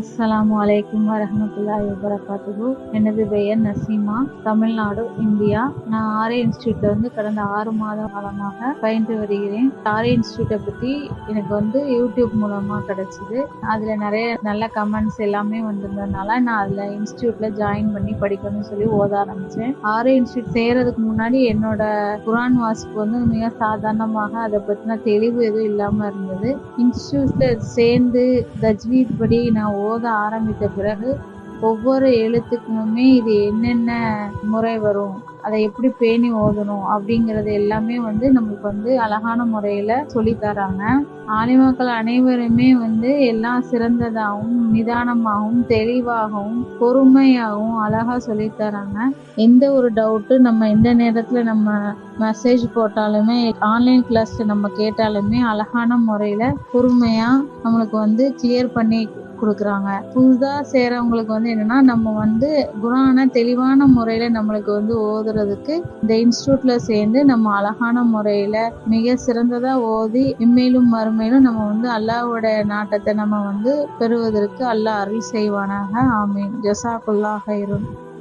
அஸ்ஸலாமு அலைக்கும் வரஹமத்துல்லாஹி வபரகாத்துஹு. எனது பெயர் நசீமா. தமிழ்நாடு இந்தியா. நான் ஆர்ஏ இன்ஸ்டியூட்ல வந்து கடந்த ஆறு மாத காலமாக பயின்று வருகிறேன். ஆர்ஏ இன்ஸ்டியூட்டை பற்றி எனக்கு வந்து யூடியூப் மூலமாக கிடைச்சிது. அதில் நிறைய நல்ல கமெண்ட்ஸ் எல்லாமே வந்திருந்ததுனால நான் அதில் இன்ஸ்டியூட்ல ஜாயின் பண்ணி படிக்கணும்னு சொல்லி ஓத ஆரம்பித்தேன் ஆர்ஏ இன்ஸ்டியூட் செய்கிறதுக்கு முன்னாடி என்னோட குரான் வாசிப்பு வந்து மிக சாதாரணமாக அதை பற்றின தெளிவு எதுவும் இல்லாமல் இருந்தது. இன்ஸ்டியூட்ல சேர்ந்து தஜ்வீத் படி நான் ஓத ஆரம்பித்த பிறகு ஒவ்வொரு எழுத்துக்குமே இது என்னென்ன முறை வரும் அதை எப்படி பேணி ஓதணும் அப்படிங்கறது எல்லாமே வந்து நமக்கு வந்து அழகான முறையில சொல்லி தராங்க. ஆலிமாக்கள் அனைவருமே வந்து எல்லாம் சிறந்ததாகவும் நிதானமாகவும் தெளிவாகவும் பொறுமையாகவும் அழகா சொல்லி தராங்க. எந்த ஒரு டவுட்டு நம்ம எந்த நேரத்துல நம்ம மெசேஜ் போட்டாலுமே ஆன்லைன் கிளாஸில் நம்ம கேட்டாலுமே அழகான முறையில பொறுமையா நம்மளுக்கு வந்து கிளியர் பண்ணி கொடுக்குறாங்க. புதுதா சேரவங்களுக்கு வந்து என்னன்னா நம்ம வந்து குரான தெளிவான முறையில நம்மளுக்கு வந்து ஓதுறதுக்கு இந்த இன்ஸ்டியூட்ல சேர்ந்து நம்ம அழகான முறையில மிக சிறந்ததா ஓதி இம்மையிலும் மறுமையிலும் நம்ம வந்து அல்லாவோட நாட்டத்தை நம்ம வந்து பெறுவதற்கு அல்லாஹ் அருள் செய்வானாக. ஆமீன். ஜசாக்குல்லாக இருக்கும்